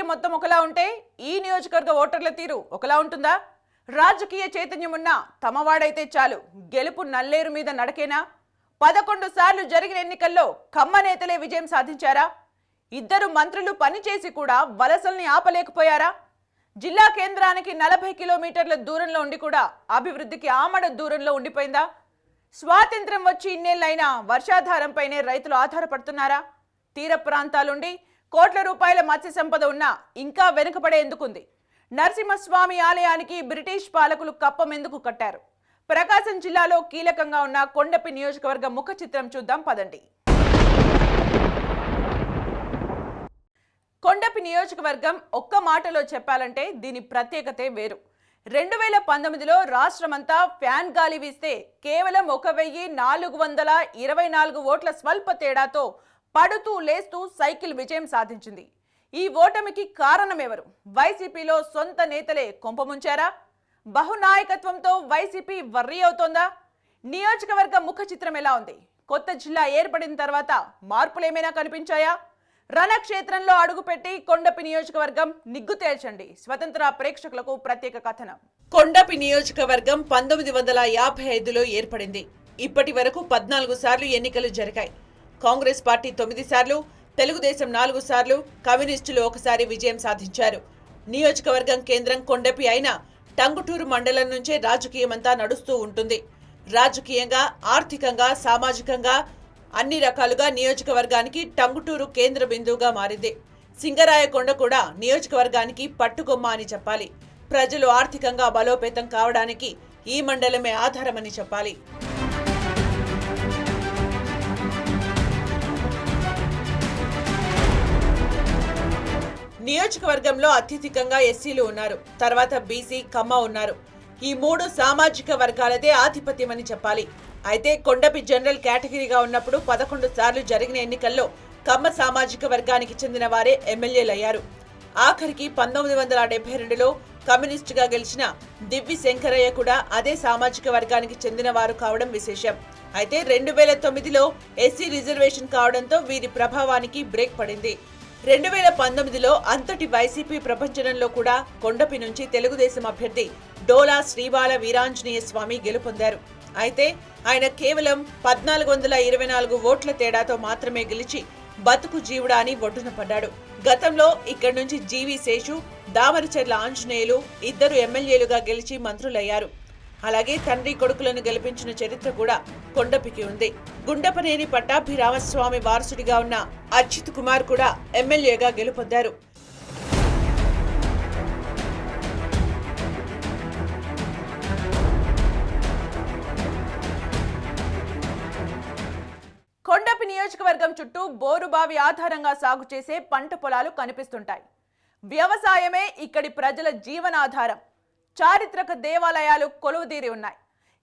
రాజకీయం మొత్తం ఒకలా ఉంటే ఈ నియోజకవర్గ ఓటర్ల తీరు ఒకలా ఉంటుందా? రాజకీయ చైతన్యం ఉన్న తమవాడైతే చాలు. గెలుపు నల్లేరు మీద నడకేనా? పదకొండు సార్లు జరిగిన ఎన్నికల్లో కమ్మ నేతలే విజయం సాధించారా? ఇద్దరు మంత్రులు పనిచేసి కూడా వలసల్ని ఆపలేకపోయారా? జిల్లా కేంద్రానికి నలభై కిలోమీటర్ల దూరంలో ఉండి కూడా అభివృద్ధికి ఆమడ దూరంలో ఉండిపోయిందా? స్వాతంత్రం వచ్చి ఇన్నేళ్ళైనా వర్షాధారంపైనే రైతులు ఆధారపడుతున్నారా? తీర ప్రాంతాలుండి కోట్ల రూపాయల మత్స్య సంపద ఉన్నా ఇంకా వెనుకబడేందుకుంది. నరసింహస్వామి ఆలయానికి బ్రిటిష్ పాలకులు కప్పం ఎందుకు కట్టారు? ప్రకాశం జిల్లాలో కీలకంగా ఉన్న కొండపి నియోజకవర్గ ముఖ చిత్రం చూద్దాం పదండి. కొండపి నియోజకవర్గం ఒక్క మాటలో చెప్పాలంటే దీని ప్రత్యేకతే వేరు. రెండు వేల పంతొమ్మిదిలో రాష్ట్రమంతా ఫ్యాన్ గాలి వీస్తే కేవలం ఒక వెయ్యి నాలుగు వందల ఇరవై నాలుగు ఓట్ల స్వల్ప తేడాతో పడుతూ లేస్తూ సైకిల్ విజయం సాధించింది. ఈ ఓటమికి కారణం ఎవరు వైసీపీలో సొంత నేతలే కొంపముంచారా బహునాయకత్వంతో వైసీపీ వర్రీ అవుతోందా? నియోజకవర్గ ముఖ చిత్రం ఎలా ఉంది? కొత్త జిల్లా ఏర్పడిన తర్వాత మార్పులేమైనా కనిపించాయా? రణక్షేత్రంలో అడుగుపెట్టి కొండపి నియోజకవర్గం నిగ్గు తేల్చండి. స్వతంత్ర ప్రేక్షకులకు ప్రత్యేక కథనం. కొండపి నియోజకవర్గం పంతొమ్మిది వందల యాభై ఐదులో ఏర్పడింది. ఇప్పటి వరకు పద్నాలుగు సార్లు ఎన్నికలు జరిగాయి. కాంగ్రెస్ పార్టీ తొమ్మిది సార్లు తెలుగుదేశం నాలుగు సార్లు కమ్యూనిస్టులు ఒకసారి విజయం సాధించారు. నియోజకవర్గం కేంద్రం కొండపి అయిన టంగుటూరు మండలం నుంచే రాజకీయమంతా నడుస్తూ ఉంటుంది. రాజకీయంగా ఆర్థికంగా సామాజికంగా అన్ని రకాలుగా నియోజకవర్గానికి టంగుటూరు కేంద్ర బిందువుగా మారింది. సింగరాయకొండ కూడా నియోజకవర్గానికి పట్టుకొమ్మ అని చెప్పాలి. ప్రజలు ఆర్థికంగా బలోపేతం కావడానికి ఈ మండలమే ఆధారమని చెప్పాలి. నియోజకవర్గంలో అత్యధికంగా ఎస్సీలు ఉన్నారు. తర్వాత బీసీ కమ్మ ఉన్నారు. ఈ మూడు సామాజిక వర్గాలదే ఆధిపత్యమని చెప్పాలి. అయితే కొండపి జనరల్ కేటగిరీగా ఉన్నప్పుడు పదకొండు సార్లు జరిగిన ఎన్నికల్లో కమ్మ సామాజిక వర్గానికి చెందిన వారే ఎమ్మెల్యేలయ్యారు. ఆఖరికి పంతొమ్మిది వందల డెబ్బై రెండులో కమ్యూనిస్టుగా గెలిచిన దివ్వి శంకరయ్య కూడా అదే సామాజిక వర్గానికి చెందినవారు కావడం విశేషం. అయితే రెండు వేల తొమ్మిదిలో ఎస్సీ రిజర్వేషన్ కావడంతో వీరి ప్రభావానికి బ్రేక్ పడింది. రెండు వేల పంతొమ్మిదిలో అంతటి వైసీపీ ప్రపంచంలో కూడా కొండపి నుంచి తెలుగుదేశం అభ్యర్థి డోలా శ్రీబాల వీరాంజనేయ స్వామి గెలుపొందారు. అయితే ఆయన కేవలం పద్నాలుగు వందల ఇరవై నాలుగు ఓట్ల తేడాతో మాత్రమే గెలిచి బతుకు జీవుడా అని ఒడ్డున పడ్డాడు. గతంలో ఇక్కడి నుంచి జీవి శేషు దామరచెర్ల ఆంజనేయులు ఇద్దరు ఎమ్మెల్యేలుగా గెలిచి మంత్రులయ్యారు. అలాగే తండ్రి కొడుకులను గెలిపించిన చరిత్ర కూడా కొండపికి ఉంది. గుండపనేని పట్టాభిరామస్వామి వారసుడిగా ఉన్న అచ్యుత్ కుమార్ కూడా ఎమ్మెల్యేగా గెలుపొందారు. కొండపి నియోజకవర్గం చుట్టూ బోరుబావి ఆధారంగా సాగు చేసే పంట పొలాలు కనిపిస్తుంటాయి. వ్యవసాయమే ఇక్కడి ప్రజల జీవనాధారం. చారిత్రక దేవాలయాలు కొలువుదీరి ఉన్నాయి.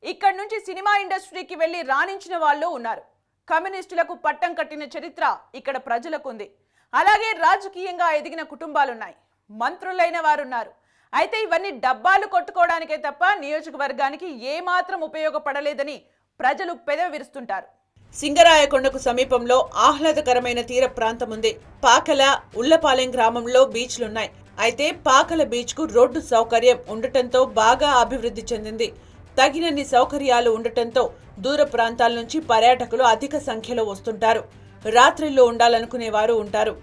ఇక్కడి నుంచి సినిమా ఇండస్ట్రీకి వెళ్ళి రాణించిన వాళ్ళు ఉన్నారు. కమ్యూనిస్టులకు పట్టం కట్టిన చరిత్ర ఇక్కడ ప్రజలకు ఉంది అలాగే రాజకీయంగా ఎదిగిన కుటుంబాలున్నాయి. మంత్రులైన వారున్నారు. అయితే ఇవన్నీ డబ్బాలు కొట్టుకోవడానికే తప్ప నియోజకవర్గానికి ఏమాత్రం ఉపయోగపడలేదని ప్రజలు పెదవి విరుస్తుంటారు సింగరాయకొండకు సమీపంలో ఆహ్లాదకరమైన తీర ప్రాంతం ఉంది పాకల ఉల్లపాలెం గ్రామంలో బీచ్లున్నాయి. అయితే పాకల బీచ్కు రోడ్డు సౌకర్యం ఉండటంతో బాగా అభివృద్ధి చెందింది. తగినన్ని సౌకర్యాలు ఉండటంతో దూర ప్రాంతాల నుంచి పర్యాటకులు అధిక సంఖ్యలో వస్తుంటారు. రాత్రిల్లో ఉండాలనుకునే వారు ఉంటారు.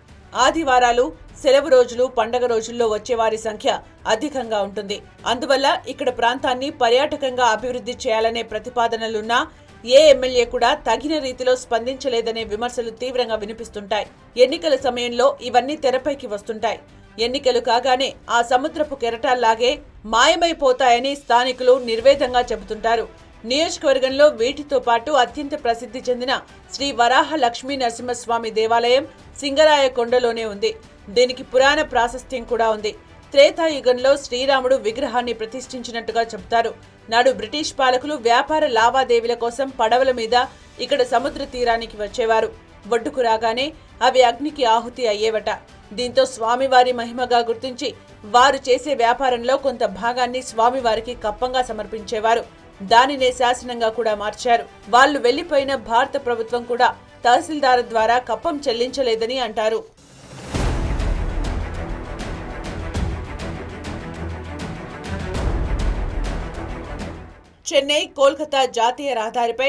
ఆదివారాలు సెలవు రోజులు పండగ రోజుల్లో వచ్చేవారి సంఖ్య అధికంగా ఉంటుంది. అందువల్ల ఇక్కడ ప్రాంతాన్ని పర్యాటకంగా అభివృద్ధి చేయాలనే ప్రతిపాదనలున్నా ఏ ఎమ్మెల్యే కూడా తగిన రీతిలో స్పందించలేదనే విమర్శలు తీవ్రంగా వినిపిస్తుంటాయి. ఎన్నికల సమయంలో ఇవన్నీ తెరపైకి వస్తుంటాయి. ఎన్నికలు కాగానే ఆ సముద్రపు కెరటాల్లాగే మాయమైపోతాయని స్థానికులు నిర్వేదంగా చెబుతుంటారు. నియోజకవర్గంలో వీటితో పాటు అత్యంత ప్రసిద్ధి చెందిన శ్రీ వరాహ లక్ష్మీ నరసింహస్వామి దేవాలయం సింగరాయ కొండలోనే ఉంది. దీనికి పురాణ ప్రాశస్త్యం కూడా ఉంది. త్రేతాయుగంలో శ్రీరాముడు విగ్రహాన్ని ప్రతిష్ఠించినట్టుగా చెబుతారు. నాడు బ్రిటిష్ పాలకులు వ్యాపార లావాదేవీల కోసం పడవల మీద ఇక్కడ సముద్ర తీరానికి వచ్చేవారు. ఒడ్డుకు రాగానే అవి అగ్నికి ఆహుతి అయ్యేవట. దీంతో స్వామివారి మహిమగా గుర్తించి వారు చేసే వ్యాపారంలో కొంత భాగాన్ని స్వామివారికి కప్పంగా సమర్పించేవారు. దానినే శాసనంగా కూడా మార్చారు. వాళ్ళు వెళ్ళిపోయిన భారత ప్రభుత్వం కూడా తహసీల్దార్ ద్వారా కప్పం చెల్లించలేదని అంటారు. చెన్నై కోల్కతా జాతీయ రహదారిపై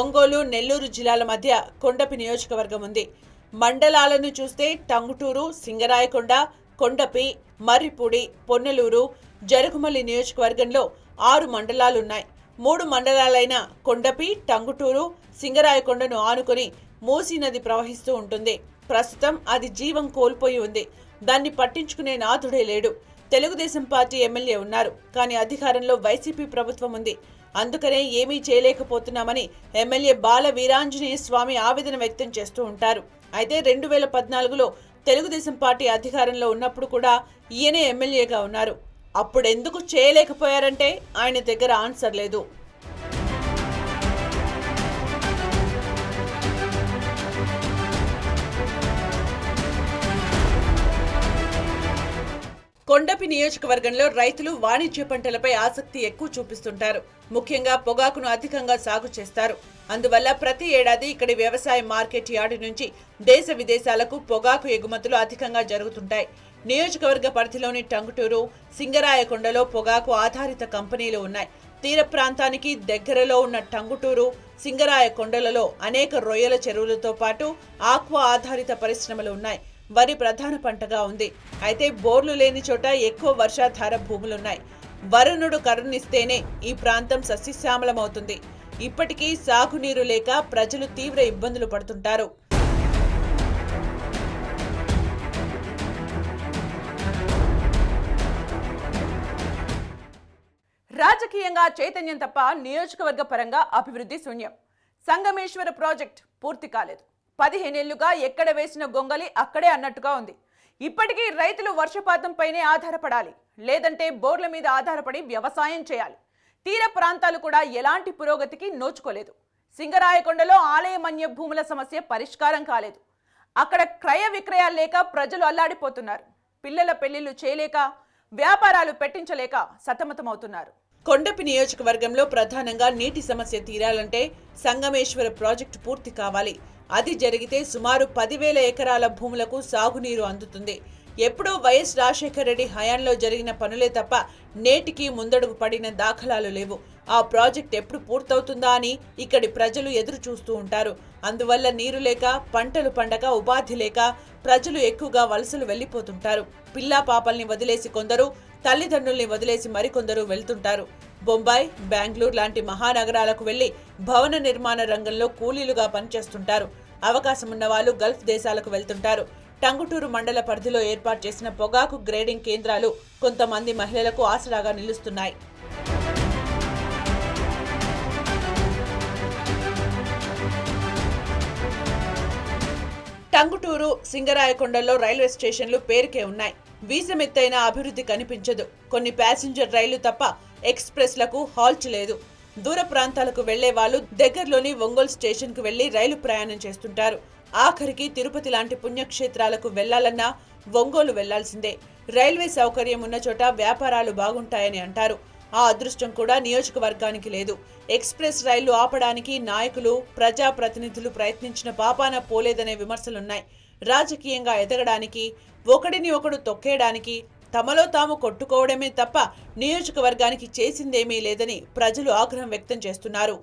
ఒంగోలు నెల్లూరు జిల్లాల మధ్య కొండపి నియోజకవర్గం ఉంది. మండలాలను చూస్తే టంగుటూరు సింగరాయకొండ కొండపి మర్రిపూడి పొన్నలూరు జరుగుమల్లి నియోజకవర్గంలో ఆరు మండలాలున్నాయి. మూడు మండలాలైన కొండపి టంగుటూరు సింగరాయకొండను ఆనుకొని మూసీ నది ప్రవహిస్తూ ఉంటుంది. ప్రస్తుతం అది జీవం కోల్పోయి ఉంది. దాన్ని పట్టించుకునే నాథుడే లేడు. తెలుగుదేశం పార్టీ ఎమ్మెల్యే ఉన్నారు. కానీ అధికారంలో వైసీపీ ప్రభుత్వం ఉంది. అందుకనే ఏమీ చేయలేకపోతున్నామని ఎమ్మెల్యే బాల వీరాంజనేయ స్వామి ఆవేదన వ్యక్తం చేస్తూ ఉంటారు. అయితే రెండు వేల పద్నాలుగులో తెలుగుదేశం పార్టీ అధికారంలో ఉన్నప్పుడు కూడా ఈయనే ఎమ్మెల్యేగా ఉన్నారు. అప్పుడెందుకు చేయలేకపోయారంటే ఆయన దగ్గర ఆన్సర్ లేదు. కొండపి నియోజకవర్గంలో రైతులు వాణిజ్య పంటలపై ఆసక్తి ఎక్కువ చూపిస్తుంటారు. ముఖ్యంగా పొగాకును అధికంగా సాగు చేస్తారు. అందువల్ల ప్రతి ఏడాది ఇక్కడి వ్యవసాయ మార్కెట్ యార్డు నుంచి దేశ విదేశాలకు పొగాకు ఎగుమతులు అధికంగా జరుగుతుంటాయి. నియోజకవర్గ పరిధిలోని టంగుటూరు సింగరాయకొండలో పొగాకు ఆధారిత కంపెనీలు ఉన్నాయి. తీర ప్రాంతానికి దగ్గరలో ఉన్న టంగుటూరు సింగరాయకొండలలో అనేక రొయ్యల చెరువులతో పాటు ఆక్వా ఆధారిత పరిశ్రమలు ఉన్నాయి. వరి ప్రధాన పంటగా ఉంది. అయితే బోర్లు లేని చోట ఎక్కువ వర్షాధార భూములున్నాయి. వరుణుడు కరుణిస్తేనే ఈ ప్రాంతం సస్యశ్యామలమవుతుంది. ఇప్పటికీ సాగునీరు లేక ప్రజలు తీవ్ర ఇబ్బందులు పడుతుంటారు. రాజకీయంగా చైతన్యం తప్ప నియోజకవర్గ పరంగా అభివృద్ధి శూన్యం. సంగమేశ్వర ప్రాజెక్ట్ పూర్తి కాలేదు. పదిహేనేళ్ళుగా ఎక్కడ వేసిన గొంగలి అక్కడే అన్నట్టుగా ఉంది. ఇప్పటికీ రైతులు వర్షపాతంపైనే ఆధారపడాలి. లేదంటే బోర్ల మీద ఆధారపడి వ్యవసాయం చేయాలి. తీర ప్రాంతాలు కూడా ఎలాంటి పురోగతికి నోచుకోలేదు. సింగరాయకొండలో ఆలయమన్య భూముల సమస్య పరిష్కారం కాలేదు. అక్కడ క్రయ విక్రయాలు లేక ప్రజలు అల్లాడిపోతున్నారు. పిల్లల పెళ్ళిళ్ళు చేయలేక వ్యాపారాలు పెట్టించలేక సతమతమవుతున్నారు. కొండపి నియోజకవర్గంలో ప్రధానంగా నీటి సమస్య తీరాలంటే సంగమేశ్వర ప్రాజెక్టు పూర్తి కావాలి. అది జరిగితే సుమారు పదివేల ఎకరాల భూములకు సాగునీరు అందుతుంది. ఎప్పుడో వైఎస్ రాజశేఖర రెడ్డి హయాంలో జరిగిన పనులే తప్ప నేటికి ముందడుగు పడిన దాఖలాలు లేవు. ఆ ప్రాజెక్ట్ ఎప్పుడు పూర్తవుతుందా అని ఇక్కడి ప్రజలు ఎదురు చూస్తూ ఉంటారు. అందువల్ల నీరు లేక పంటలు పండక ఉపాధి లేక ప్రజలు ఎక్కువగా వలసలు వెళ్ళిపోతుంటారు పిల్లా పాపల్ని వదిలేసి కొందరు తల్లిదండ్రుల్ని వదిలేసి మరికొందరు వెళ్తుంటారు. బొంబాయి బెంగళూరు లాంటి మహానగరాలకు వెళ్ళి భవన నిర్మాణ రంగంలో కూలీలుగా పనిచేస్తుంటారు. అవకాశం ఉన్న వాళ్ళు గల్ఫ్ దేశాలకు వెళ్తుంటారు. టంగుటూరు మండల పరిధిలో ఏర్పాటు చేసిన పొగాకు గ్రేడింగ్ కేంద్రాలు కొంతమంది మహిళలకు ఆసరాగా నిలుస్తున్నాయి. టంగుటూరు సింగరాయకొండలో రైల్వే స్టేషన్లు పేరుకే ఉన్నాయి. వీసమెత్తైన అభివృద్ధి కనిపించదు. కొన్ని ప్యాసింజర్ రైళ్ళు తప్ప ఎక్స్ప్రెస్లకు హాల్ట్ లేదు. దూర ప్రాంతాలకు వెళ్ళే వాళ్ళు దగ్గరలోని ఒంగోలు స్టేషన్కు వెళ్ళి రైలు ప్రయాణం చేస్తుంటారు. ఆఖరికి తిరుపతి లాంటి పుణ్యక్షేత్రాలకు వెళ్ళాలన్నా ఒంగోలు వెళ్ళాల్సిందే. రైల్వే సౌకర్యం ఉన్న చోట వ్యాపారాలు బాగుంటాయని అంటారు. ఆ అదృష్టం కూడా నియోజకవర్గానికి లేదు. ఎక్స్ప్రెస్ రైళ్ళు ఆపడానికి నాయకులు ప్రజాప్రతినిధులు ప్రయత్నించిన పాపాన పోలేదనే విమర్శలున్నాయి. రాజకీయంగా ఎదగడానికి ఒకడిని ఒకడు తొక్కేయడానికి తమలో తాము కొట్టుకోవడమే తప్ప నియోజకవర్గానికి చేసిందేమీ లేదని ప్రజలు ఆగ్రహం వ్యక్తం చేస్తున్నారు.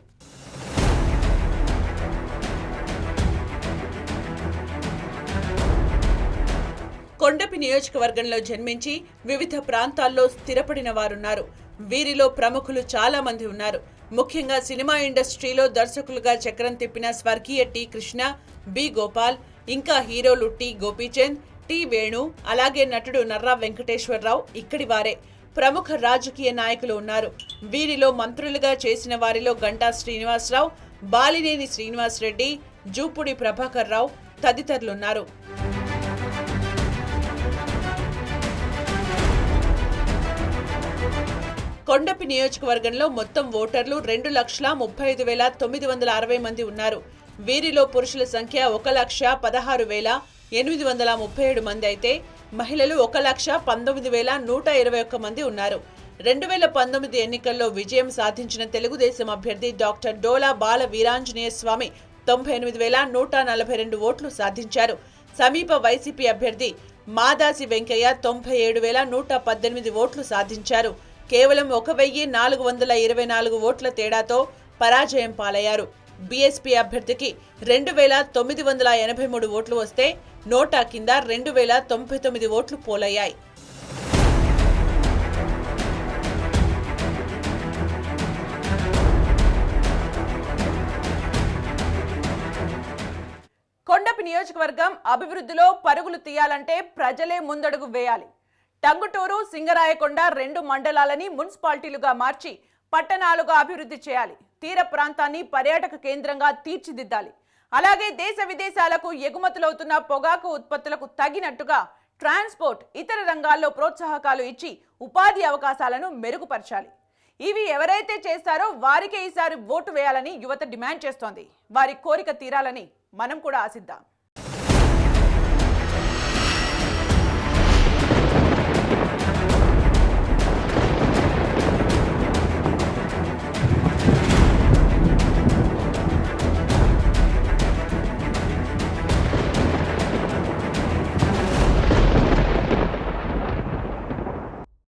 కొండపి నియోజకవర్గంలో జన్మించి వివిధ ప్రాంతాల్లో స్థిరపడిన వారున్నారు. వీరిలో ప్రముఖులు చాలా మంది ఉన్నారు. ముఖ్యంగా సినిమా ఇండస్ట్రీలో దర్శకులుగా చక్రం తిప్పిన స్వర్గీయ టి కృష్ణ బి గోపాల్ ఇంకా హీరోలు టి గోపీచంద్ టి వేణు అలాగే నటుడు నర్రా వెంకటేశ్వరరావు ఇక్కడి వారే. ప్రముఖ రాజకీయ నాయకులు ఉన్నారు. వీరిలో మంత్రులుగా చేసిన వారిలో గంటా శ్రీనివాసరావు బాలినేని శ్రీనివాసరెడ్డి జూపుడి ప్రభాకర్ రావు తదితరులున్నారు. కొండపి నియోజకవర్గంలో మొత్తం ఓటర్లు రెండు లక్షల ముప్పై ఐదు వేల తొమ్మిది వందల అరవై మంది ఉన్నారు. వీరిలో పురుషుల సంఖ్య ఒక లక్ష పదహారు వేల ఎనిమిది వందల ముప్పై ఏడు మంది అయితే మహిళలు ఒక లక్ష పంతొమ్మిది వేల నూట ఇరవై ఒక్క మంది ఉన్నారు. రెండు వేల పంతొమ్మిది ఎన్నికల్లో విజయం సాధించిన తెలుగుదేశం అభ్యర్థి డాక్టర్ డోలా బాల వీరాంజనేయ స్వామి తొంభై ఎనిమిది వేల నూట నలభై రెండు ఓట్లు సాధించారు. సమీప వైసీపీ అభ్యర్థి మాదాసి వెంకయ్య తొంభై ఏడు వేల నూట పద్దెనిమిది ఓట్లు సాధించారు. కేవలం ఒక వెయ్యి నాలుగు వందల ఇరవై నాలుగు ఓట్ల తేడాతో పరాజయం పాలయ్యారు. బీఎస్పీ అభ్యర్థికి రెండు వేల తొమ్మిది వందల ఎనభై మూడు ఓట్లు వస్తే నోటా కింద రెండు వేల తొంభై తొమ్మిది ఓట్లు పోలయ్యాయి. కొండపి నియోజకవర్గం అభివృద్ధిలో పరుగులు తీయాలంటే ప్రజలే ముందడుగు వేయాలి. టంగుటూరు సింగరాయకొండ రెండు మండలాలని మున్సిపాలిటీలుగా మార్చి పట్టణాలుగా అభివృద్ధి చేయాలి. తీర ప్రాంతాన్ని పర్యాటక కేంద్రంగా తీర్చిదిద్దాలి. అలాగే దేశ విదేశాలకు ఎగుమతులవుతున్న పొగాకు ఉత్పత్తులకు తగినట్టుగా ట్రాన్స్పోర్ట్ ఇతర రంగాల్లో ప్రోత్సాహకాలు ఇచ్చి ఉపాధి అవకాశాలను మెరుగుపరచాలి. ఇవి ఎవరైతే చేస్తారో వారికే ఈసారి ఓటు వేయాలని యువత డిమాండ్ చేస్తోంది. వారి కోరిక తీరాలని మనం కూడా ఆశిద్దాం.